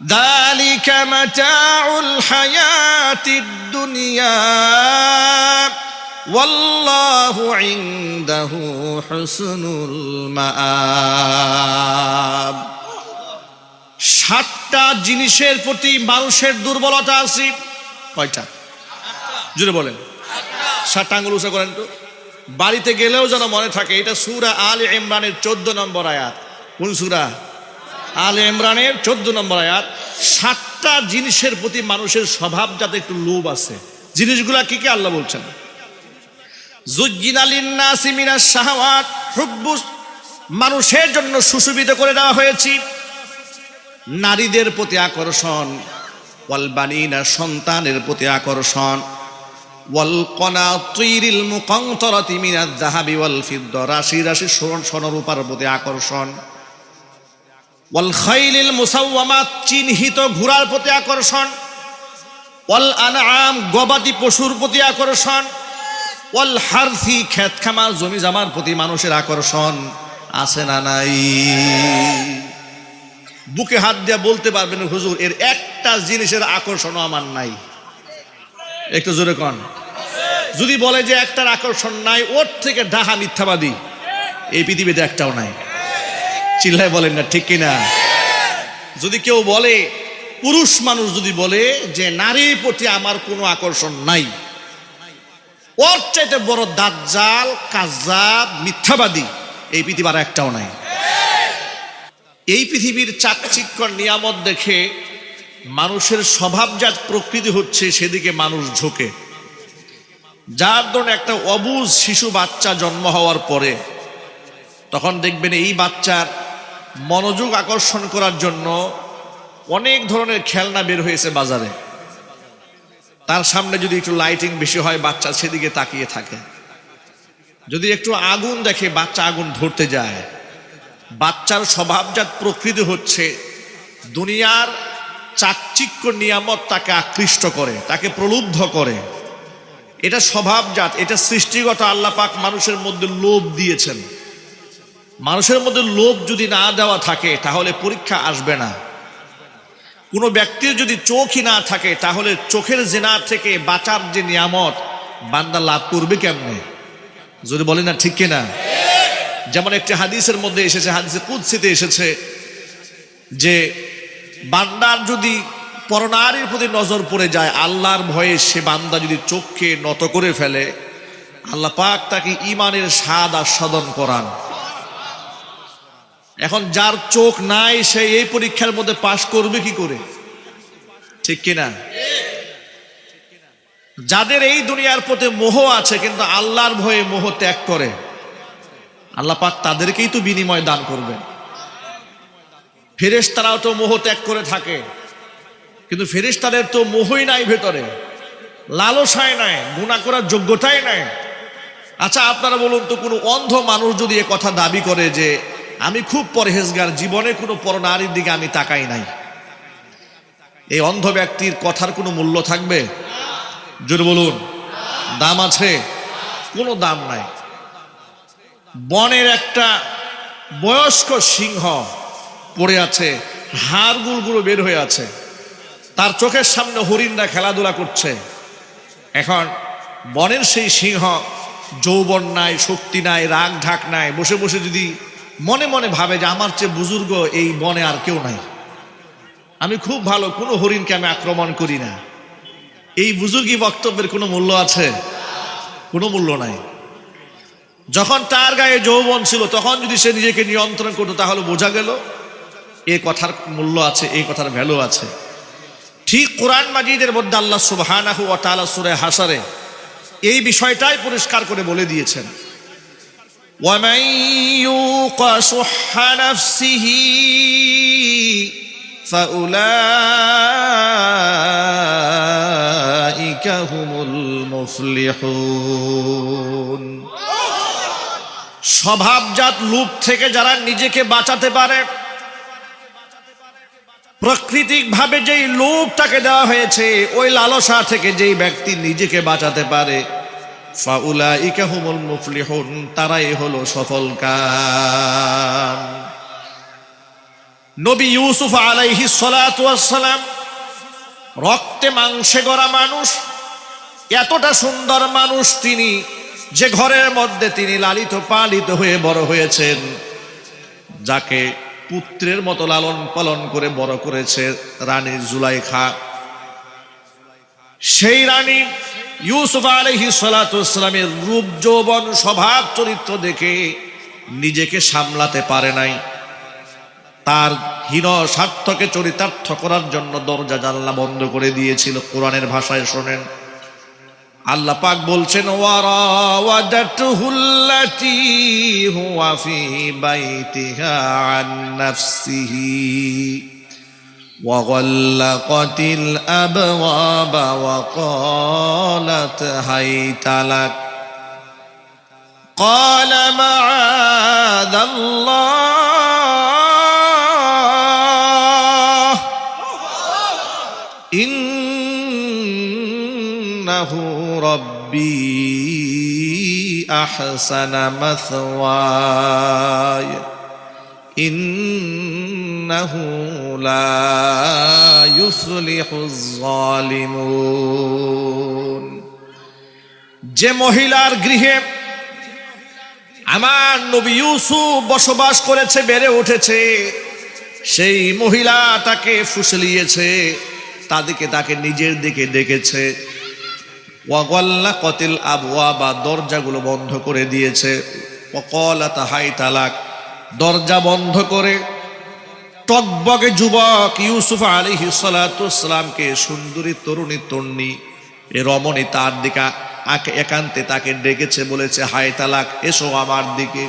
ذلك متاع الحياة الدنيا والله عنده حسن المآب সাতটা জিনিসের প্রতি মানুষের দুর্বলতা আছে কয়টা জুড়ে বলেন সাতটা আঙ্গুল উঁচা করেন তো বাড়িতে গেলেও যেন মনে থাকে এটা সুরা আল ইমরানের চোদ্দ নম্বর আয়াত কোন সুরা আল ইমরানের চোদ্দ নম্বর আয়াত, সাতটা জিনিসের প্রতি মানুষের স্বভাব যাতে একটু লোভ আছে। জিনিসগুলা কি কি আল্লাহ বলছেন? মানুষের জন্য সুশোভিত করে দেওয়া হয়েছে নারীদের প্রতি আকর্ষণ ওয়াল বানিনা সন্তানের প্রতি আকর্ষণ রাশি রাশি সোন সোনরূপার প্রতি আকর্ষণ ওয়াল খাইলিল মুসাওয়ামাত, চিহ্নিত ঘোড়ার প্রতি আকর্ষণ। ওয়াল আনআম, গবাদি পশুর প্রতি আকর্ষণ। ওয়াল হারথি ক্ষেত খামার জমি জামার প্রতি মানুষের আকর্ষণ। আছে না নাই? বুকে হাত দিয়ে বলতে পারবেন, হুজুর, এর একটা জিনিসের আকর্ষণও আমার নাই। একটু জোরে কন। যদি বলে যে একটার আকর্ষণ নাই, ওর থেকে ডাহা মিথ্যাবাদী। এই পৃথিবীতে একটাও নাই। চিল্লায় বলেন না, ঠিক কিনা? যদি কেউ বলে, পুরুষ মানুষ যদি বলে যে নারীর প্রতি আমার কোনো আকর্ষণ নাই, ওর চাইতে বড় দাজ্জাল কাজাব মিথ্যাবাদী, এই পৃথিবীর একটাও নাই। এই পৃথিবীর চাকচিক্যর নিয়ামত দেখে মানুষের স্বভাবজাত প্রকৃতি হচ্ছে সেদিকে মানুষ ঝোঁকে। যার ধরুন একটা অবুজ শিশু বাচ্চা জন্ম হওয়ার পরে, তখন দেখবেন এই বাচ্চার মনোযোগ আকর্ষণ করার জন্য অনেক ধরনের খেলনা বের হয়েছে বাজারে। তার সামনে যদি একটু লাইটিং বেশি হয়, বাচ্চা সেদিকে তাকিয়ে থাকে। যদি একটু আগুন দেখে বাচ্চা আগুন ধরতে যায়, বাচ্চার স্বভাবজাত প্রকৃতি হচ্ছে দুনিয়ার চাকচিক্য নিয়ামত তাকে আকৃষ্ট করে, তাকে প্রলুব্ধ করে। এটা স্বভাবজাত, এটা সৃষ্টিগত আল্লাপাক মানুষের মধ্যে লোভ দিয়েছেন। মানুষের মধ্যে লোভ যদি না দেওয়া থাকে, তাহলে পরীক্ষা আসবে না। কোনো ব্যক্তির যদি চোখই না থাকে, তাহলে চোখের জেনা থেকে বাঁচার যে নিয়ামত, বান্দা লাভ করবে কেমনে? যদি বলি না ঠিক কিনা? যেমন একটি হাদিসের মধ্যে এসেছে, হাদিসে কুৎসিতে এসেছে যে, বান্দার যদি পরনারীর প্রতি নজর পড়ে যায়, আল্লাহর ভয়ে সে বান্দা যদি চোখকে নত করে ফেলে, আল্লাহ পাক তাকে ইমানের স্বাদ আস্বাদন করান। এখন যার চোখ নাই, সে এই পরীক্ষার মধ্যে পাশ করবে কি করে? ঠিক কিনা? যাদের এই দুনিয়ার প্রতি মোহ আছে, কিন্তু আল্লাহর ভয়ে মোহ ত্যাগ করে, আল্লাহ পাক তাদেরকেই তো বিনিময় দান করবেন। ফেরেশতারাও তো মোহ ত্যাগ করে থাকে, কিন্তু ফেরেশতাদের তো মোহই নাই ভেতরে লালসায় নাই গুণা করার যোগ্যতাই নাই। আচ্ছা আপনারা বলুন তো, কোনো অন্ধ মানুষ যদি এ কথা দাবি করে যে আমি খুব পরহেজগার, জীবনে কোনো পরনারীর দিকে আমি তাকাই নাই। এই অন্ধ ব্যক্তির কথার কোনো মূল্য থাকবে? জোরে বলুন। দাম আছে? কোনো দাম নাই। বনের একটা বয়স্ক সিংহ পড়ে আছে, হাড় হাড়গুলগুলো বের হয়ে আছে। তার চোখের সামনে হরিণরা খেলাধুলা করছে। এখন বনের সেই সিংহ যৌবন নাই, শক্তি নাই, রাগ ঢাক নাই, বসে বসে যদি মনে মনে ভাবে যে আমার চেয়ে বুজুর্গ এই বনে আর কেউ নাই। আমি খুব ভালো, কোনো হরিণকে আমি আক্রমণ করি না। এই বুজুর্গি বক্তব্যের কোনো মূল্য আছে? কোনো মূল্য নাই। যখন তার গায়ে যৌবন ছিল, তখন যদি সে নিজেকে নিয়ন্ত্রণ করতো, তাহলে বোঝা গেল এ কথার মূল্য আছে, এই কথার ভ্যালু আছে। ঠিক কোরআন মাজিদের মধ্যে আল্লাহ তাআলা সূরা হাসারে এই বিষয়টাই পরিষ্কার করে বলে দিয়েছেন। ومن يوق شح نفسه فأولئك هم المفلحون স্বভাবজাত লোভ থেকে যারা নিজেকে বাঁচাতে পারে প্রাকৃতিক ভাবে যেই লোভটাকে দেওয়া হয়েছে ওই লালসা থেকে যেই ব্যক্তি নিজেকে বাঁচাতে পারে ফাউলাইকা হুমুল মুফলিহুন, তারাই হলো সফল নবী ইউসুফ আলাইহি সালাম রক্তে মাংসে গড়া মানুষ, এতটা সুন্দর মানুষ তিনি যে ঘরের মধ্যে তিনি লালিত পালিত হয়ে বড় হয়েছেন, যাকে পুত্রের মতো লালন পালন করে বড় করেছে রানী জুলাইখা। সেই রানী ইউসুফ আলহি সালাতামের রূপ, যৌবন, স্বভাব, চরিত্র দেখে নিজেকে সামলাতে পারে নাই। তার হীন স্বার্থকে চরিতার্থ করার জন্য দরজা জানলা বন্ধ করে দিয়েছিল কোরআনের ভাষায় শোনেন। আল্লাহ পাক বলছেন ওয়ারাওয়াদাতুহুল্লাতী وغلقت الأبواب وقالت هيت لك. قال معاذ الله. إنه ربي أحسن مثواي. ইন্নাহু লা ইউসলিহু যালিমুন যে মহিলার গৃহে আমার নবী ইউসুফ বসবাস করেছে, বেড়ে উঠেছে, সেই মহিলা তাকে ফুসলিয়েছে তাদেরকে তাকে নিজের দিকে ডেকেছে। ওয়াগল্লা কতিল আবহাওয়া বা দরজাগুলো বন্ধ করে দিয়েছে। অকলা তাহাই তালাক দরজা বন্ধ করে টকবগে যুবক ইউসুফ আলী সালাতামকে সুন্দরী, তরুণী, তন্নি, এ রমণী তার দিকে একান্তে তাকে ডেকেছে, বলেছে হাই তালাক, এসো আমার দিকে।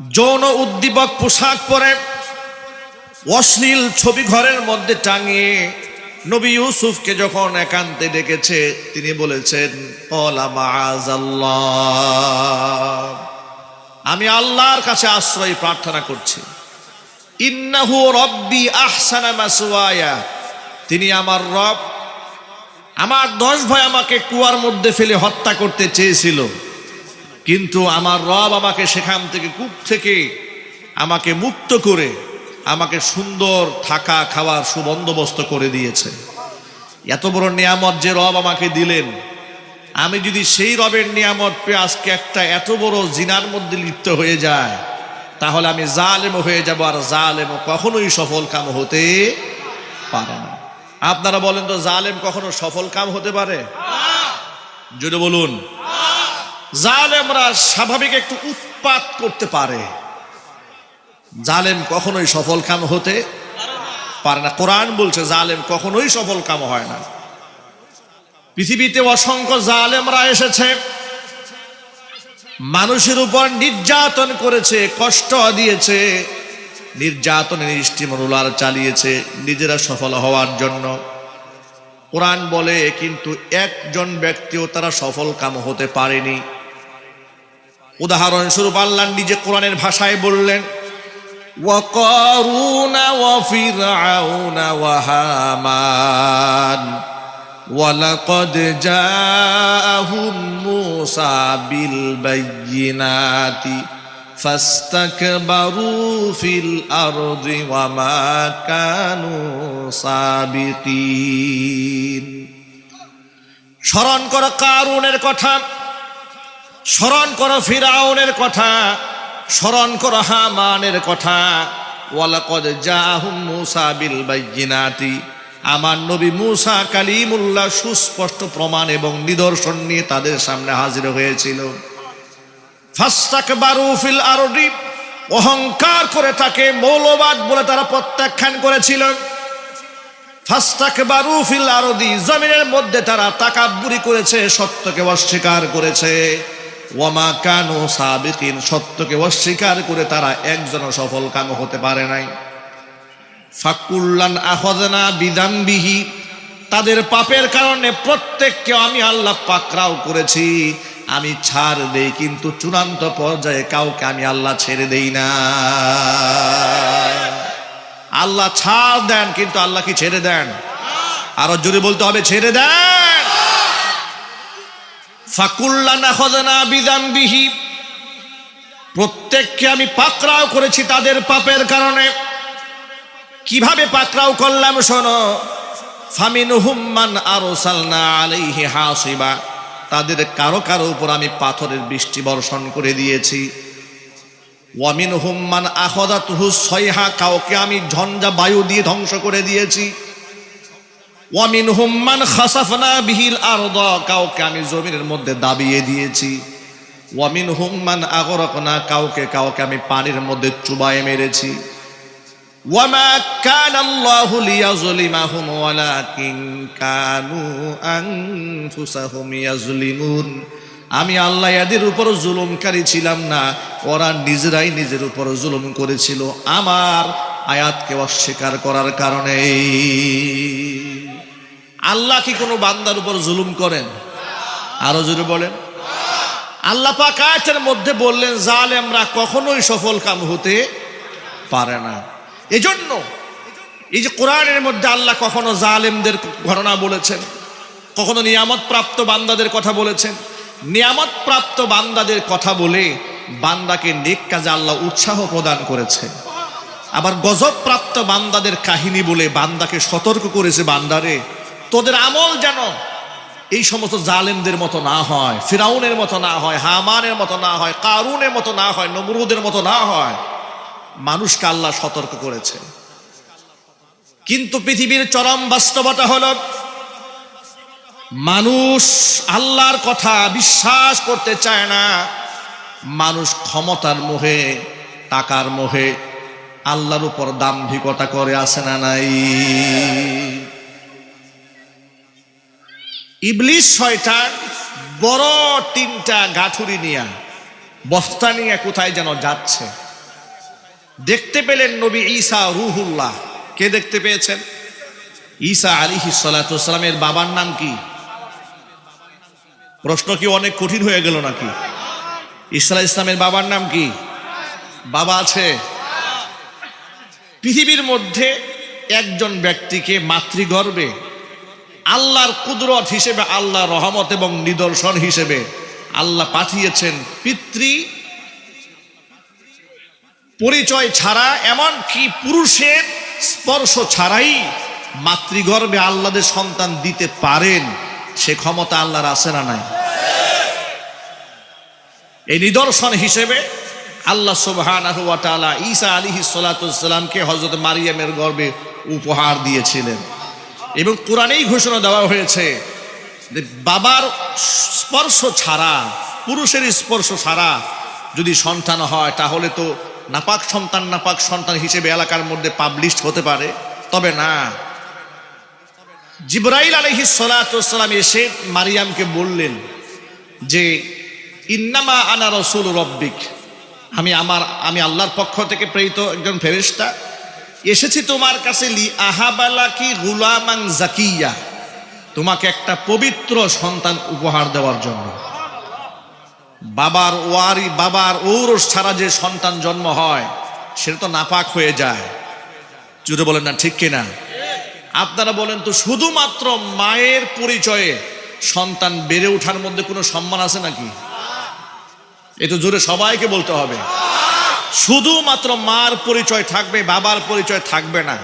যৌন উদ্দীপক পোশাক পরে অশ্লীল ছবি ঘরের মধ্যে টাঙিয়ে নবী ইউসুফকে যখন একান্তে ডেকেছে, তিনি বলেছেন আমি আল্লাহর কাছে আশ্রয় প্রার্থনা করছি। ইন্নাহু রব্বি আহসানা মাসওয়ায়া। তিনি আমার রব। আমার দশ ভাই আমাকে কুয়ার মধ্যে ফেলে হত্যা করতে চেয়েছিল। কিন্তু আমার রব আমাকে সেখান থেকে কূপ থেকে আমাকে মুক্ত করে আমাকে সুন্দর থাকা খাওয়ার সুবন্দোবস্ত করে দিয়েছে। এত বড় নিয়ামত যে রব আমাকে দিলেন। আমি যদি সেই রবের নিয়ামত পেয়ে আজকে একটা এত বড় জিনার মধ্যে লিপ্ত হয়ে যায় তাহলে আমি জালেম হয়ে যাব আর জালেম কখনোই সফল কাম হতে পারে না। আপনারা বলেন তো জালেম কখনো সফল কাম হতে পারে? যদি বলুন। জালেমরা স্বাভাবিক একটু উৎপাত করতে পারে। জালেম কখনোই সফল কাম হতে পারে না। কোরআন বলছে, জালেম কখনোই সফল কাম হয় না। পৃথিবীতে অসংখ্য জালেমরা এসেছে। মানুষের উপর নির্যাতন করেছে কষ্ট দিয়েছে নির্যাতনের স্টিমরুলার চালিয়েছে নিজেরা সফল হওয়ার জন্য কোরআন বলে কিন্তু একজন ব্যক্তিও তারা সফল কাম হতে পারেনি উদাহরণস্বরূপ আল্লাহ নিজে কোরআনের ভাষায় বললেন وقارون وفرعون وهامان ولقد جاءهم موسى بالبينات فاستكبروا في الارض وما كانوا سابقين স্মরণ করো কারুনের কথা স্মরণ করো ফিরাউনের কথা স্মরণ করো হামানের কথা ওয়ালাকদ জাহুম মুসা বিল বাইয়িনাতি আমার নবী মুসা কালিমুল্লাহ সুস্পষ্ট প্রমাণ এবং নিদর্শন নিয়ে তাদের সামনে হাজির হয়েছিল। ফাস্তাকবারু ফিল আরদি, অহংকার করে তাকে মৌলবাদ বলে তারা প্রত্যাখ্যান করেছিল। ফাস্তাকবারু ফিল আরদি, জমিনের মধ্যে তারা তাকাব্বুরি করেছে, সত্যকে অস্বীকার করেছে। ওয়ামা কানু সাবিকিন, সত্যকে অস্বীকার করে তারা একজন সফল কাম হতে পারে নাই। ফাকুল্লান আহদনা বিদাম্বিহি তাদের পাপের কারণে প্রত্যেককে আমি আল্লাহ পাকরাও করেছি। আমি ছাড় দেই, কিন্তু চূড়ান্ত পর্যায়ে কাউকে আমি আল্লাহ ছেড়ে দেই না। আল্লাহ ছাড় দেন, কিন্তু আল্লাহ কি ছেড়ে দেন? আরও জোরে বলতে হবে, ছেড়ে দেন। ফাকুল্লানা খদনা বিহি প্রত্যেককে আমি পাকড়াও করেছি তাদের পাপের কারণে। কীভাবে পাকড়াও করলাম শোনো? ফামিন হুম্মান আরও সালনা আলাইহি হাসিবা। তাদের কারও কারও উপর আমি পাথরের বৃষ্টি বর্ষণ করে দিয়েছি। ওয়ামিন হুম্মান আহদা তুহু সয়হা কাউকে আমি ঝঞ্ঝা বায়ু দিয়ে ধ্বংস করে দিয়েছি। ওয়ামিন হুম্মান খাসাফনা বিহিল আরদ, কাউকে আমি জমিনের মধ্যে দাবিয়ে দিয়েছি। ওয়ামিন হুম্মান আগরকনা, কাউকে কাউকে আমি পানির মধ্যে চুবায়ে মেরেছি। وما كان الله ليظلمهم ولكن كانوا أنفسهم يظلمون আমি আল্লাহ এদের উপর জুলুমকারী ছিলাম না ওরা নিজেরাই নিজের উপর জুলুম করেছিল আমার আয়াতকে অস্বীকার করার কারণে আল্লাহ কি কোনো বান্দার উপর জুলুম করেন আরো জোরে বলেন আল্লাহ পাক আয়াতের মধ্যে বললেন জালেমরা কখনোই সফল কাম হতে পারে না এজন্য এই যে কোরআনের মধ্যে আল্লাহ কখনো জালেমদের ঘটনা বলেছেন, কখনো নিয়ামত প্রাপ্ত বান্দাদের কথা বলেছেন। নিয়ামত প্রাপ্ত বান্দাদের কথা বলে বান্দাকে নেক কাজে আল্লাহ উৎসাহ প্রদান করেছে। আবার গজব প্রাপ্ত বান্দাদের কাহিনী বলে বান্দাকে সতর্ক করেছে বান্দারে, তোদের আমল যেন এই সমস্ত জালেমদের মতো না হয়, ফিরাউনের মতো না হয়, হামানের মতো না হয়, কারুনের মতো না হয়, নমরুদের মতো না হয়। মানুষকে আল্লাহ সতর্ক করেছে। কিন্তু পৃথিবীর চরম বাস্তবতা হল, মানুষ আল্লাহর কথা বিশ্বাস করতে চায় না। মানুষ ক্ষমতার মোহে, টাকার মোহে, আল্লাহর উপর দাম্ভিকতা করে আসে না নাই। ইবলিশ শয়তান বড় তিনটা গাঠুরি নিয়া, বস্তা নিয়ে কোথায় যেন যাচ্ছে। দেখতে পেলেন নবী ঈসা রুহুল্লাহ। কে দেখতে পেয়েছেন? ঈসা আলিহি সালাতামের বাবার নাম কি? প্রশ্ন কি অনেক কঠিন হয়ে গেল নাকি? ঈসা ইসলামের বাবার নাম কি? বাবা আছে। পৃথিবীর মধ্যে একজন ব্যক্তিকে মাতৃগর্ভে আল্লাহর কুদরত হিসেবে আল্লাহ রহমত এবং নিদর্শন হিসেবে আল্লাহ পাঠিয়েছেন পিতৃ পরিচয় ছাড়া এমন কি পুরুষের স্পর্শ ছাড়াই মাতৃগর্ভে আল্লাদের সন্তান দিতে পারেন, সে ক্ষমতা আল্লাহর আছে না নাই? এই নিদর্শন হিসেবে আল্লাহ তাআলা ঈসা আলাইহিস সালাতুসসালামকে হযরত মারিয়ামের গর্ভে উপহার দিয়েছিলেন। এবং কোরআনেই ঘোষণা দেওয়া হয়েছে যে বাবার স্পর্শ ছাড়া, পুরুষের স্পর্শ ছাড়া যদি সন্তান হয়, তাহলে তো নাপাক সন্তান নাপাক সন্তান হিসেবে এলাকার মধ্যে পাবলিশ হতে পারে, তবে না। জিব্রাইল আলহি সালাম এসে মারিয়ামকে বললেন যে, ইন্নামা আনা রসুল রব্বিক। আমি আমার, আমি আল্লাহর পক্ষ থেকে প্রেরিত একজন ফেরিস্তা এসেছি তোমার কাছে লি আহাবালা কি গুলামাং জাকিয়া। তোমাকে একটা পবিত্র সন্তান উপহার দেওয়ার জন্য। বাবার ওয়ারি, বাবার ঔরস ছাড়া যে সন্তান জন্ম হয়, সেটা তো নাপাক হয়ে যায়। জুড়ে বলেন না, ঠিক কিনা? আপনারা বলেন তো, শুধুমাত্র মায়ের পরিচয়ে সন্তান বেড়ে ওঠার মধ্যে কোনো সম্মান আছে নাকি? এ তো জোরে সবাইকে বলতে হবে। শুধুমাত্র মার পরিচয় থাকবে, বাবার পরিচয় থাকবে না।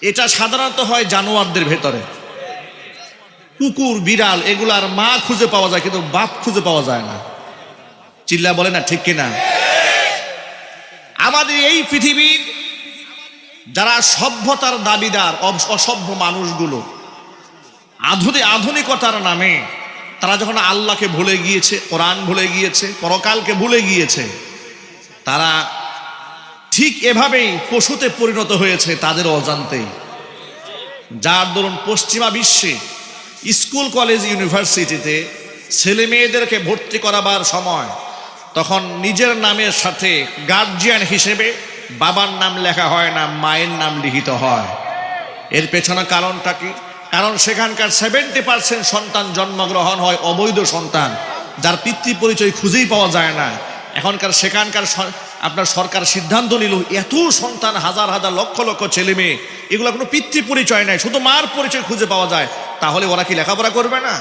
এটা সাধারণত হয় জানোয়ারদের ভেতরে। কুকুর, বিড়াল, এগুলার মা খুঁজে পাওয়া যায়, কিন্তু বাপ খুঁজে পাওয়া যায় না। চিল্লা বলে না, ঠিক কিনা? আমাদের এই পৃথিবীর যারা সভ্যতার দাবিদার অসভ্য মানুষগুলো আধুনিক আধুনিকতার নামে তারা যখন আল্লাহকে ভুলে গিয়েছে, কোরআন ভুলে গিয়েছে, পরকালকে ভুলে গিয়েছে, তারা ঠিক এভাবেই পশুতে পরিণত হয়েছে তাদের অজান্তেই। যার দরুন পশ্চিমা বিশ্বে স্কুল, কলেজ, ইউনিভার্সিটিতে ছেলে মেয়েদেরকে ভর্তি করাবার সময় তখন নিজের নামের সাথে গার্জিয়ান হিসেবে বাবার নাম লেখা হয় না, মায়ের নাম লিখিত হয়। এর পেছনে কারণটা কি? কারণ সেখানকার সেভেন্টি পার্সেন্ট সন্তান জন্মগ্রহণ হয় অবৈধ সন্তান, যার পিতৃ পরিচয় খুঁজেই পাওয়া যায় না। এখনকার সেখানকার আপনার সরকার সিদ্ধান্ত নিল, এত সন্তান হাজার হাজার লক্ষ লক্ষ ছেলে মেয়ে, এগুলো কোনো পিতৃ পরিচয় নাই, শুধু মার পরিচয় খুঁজে পাওয়া যায়। তাহলে ওরা কি লেখাপড়া করবে না?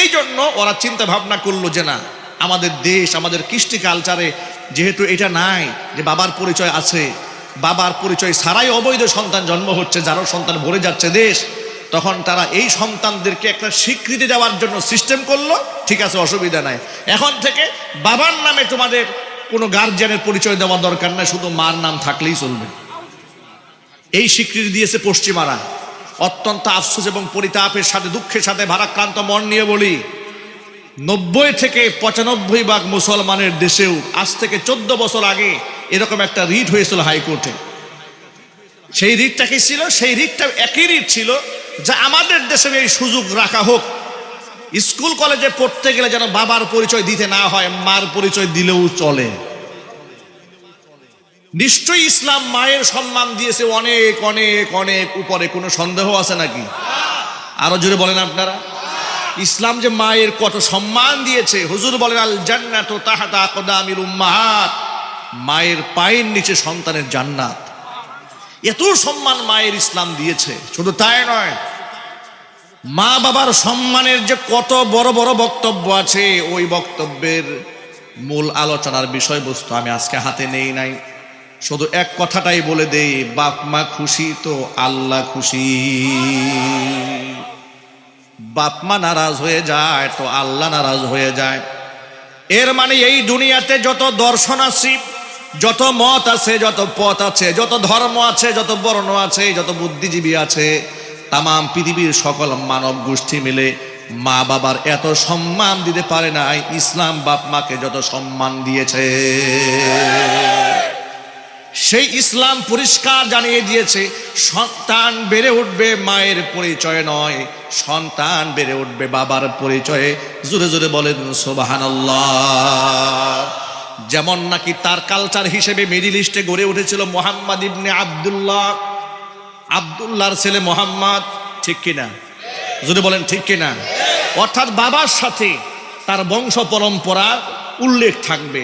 এই জন্য ওরা চিন্তা ভাবনা করল যে না, আমাদের দেশ, আমাদের কৃষ্টি কালচারে যেহেতু এটা নাই যে বাবার পরিচয় আছে, বাবার পরিচয় ছাড়াই অবৈধ সন্তান জন্ম হচ্ছে, যারও সন্তান ভরে যাচ্ছে দেশ, তখন তারা এই সন্তানদেরকে একটা স্বীকৃতি দেওয়ার জন্য সিস্টেম করল, ঠিক আছে, অসুবিধা নাই। এখন থেকে বাবার নামে তোমাদের কোনো গার্জিয়ানের পরিচয় দেওয়া দরকার নাই, শুধু মার নাম থাকলেই চলবে। এই স্বীকৃতি দিয়েছে পশ্চিমারা। অত্যন্ত আফসোস এবং পরিতাপের সাথে, দুঃখের সাথে, ভারাক্রান্ত মন নিয়ে বলি, নব্বই থেকে পঁচানব্বই ভাগ মুসলমানের দেশেও আজ থেকে চোদ্দ বছর আগে এরকম একটা রিট হয়েছিল হাইকোর্টে। সেই রিটটা কি ছিল? সেই রিটটা একই রিট ছিল যা আমাদের দেশে এই সুযোগ রাখা হোক। স্কুল কলেজে পড়তে গেলে যেন বাবার পরিচয় দিতে না হয়, মার পরিচয় দিলেও চলে। নিশ্চয়ই ইসলাম মায়ের সম্মান দিয়েছে অনেক অনেক অনেক উপরে। কোনো সন্দেহ আছে নাকি? আরও জোরে বলেন আপনারা। ইসলাম যে মায়ের কত সম্মান দিয়েছে। হুজুর বলেন আল জান্নাত তাহাতা আকদামির উম্মাহাত। মায়ের পায়ের নিচে সন্তানের জান্নাত। এত সম্মান মায়ের ইসলাম দিয়েছে। শুধু তাই নয়, মা বাবার সম্মানের যে কত বড় বড় বক্তব্য আছে, ওই বক্তব্যের মূল আলোচনার বিষয়বস্তু আমি আজকে হাতে নেই নাই। শুধু এক কথাটাই বলে দেই, বাপ মা খুশি তো আল্লাহ খুশি। বাপ মা নারাজ হয়ে যায় তো আল্লাহ নারাজ হয়ে যায়। এর মানে এই দুনিয়াতে যত দর্শন আছে, যত মত আছে, যত পথ আছে, যত ধর্ম আছে, যত বর্ণ আছে, যত বুদ্ধিজীবী আছে তাম পৃথিবীর সকল মানব গোষ্ঠী মিলে মা বাবার এত সম্মান দিতে পারে নাই, ইসলাম বাপ মাকে যত সম্মান দিয়েছে। সেই ইসলাম পরিষ্কার জানিয়ে দিয়েছে, সন্তান বেড়ে উঠবে মায়ের পরিচয় নয়, সন্তান বেড়ে উঠবে বাবার পরিচয়ে। জোরে জোরে বলেন সোবাহান যেমন নাকি তার কালচার হিসেবে মিডিল ইস্টে গড়ে উঠেছিল মোহাম্মদ ইবনে আবদুল্লাহ। আবদুল্লাহর ছেলে মোহাম্মদ, ঠিক কিনা? যদি বলেন, ঠিক কিনা? অর্থাৎ বাবার সাথে তার বংশ পরম্পরা উল্লেখ থাকবে।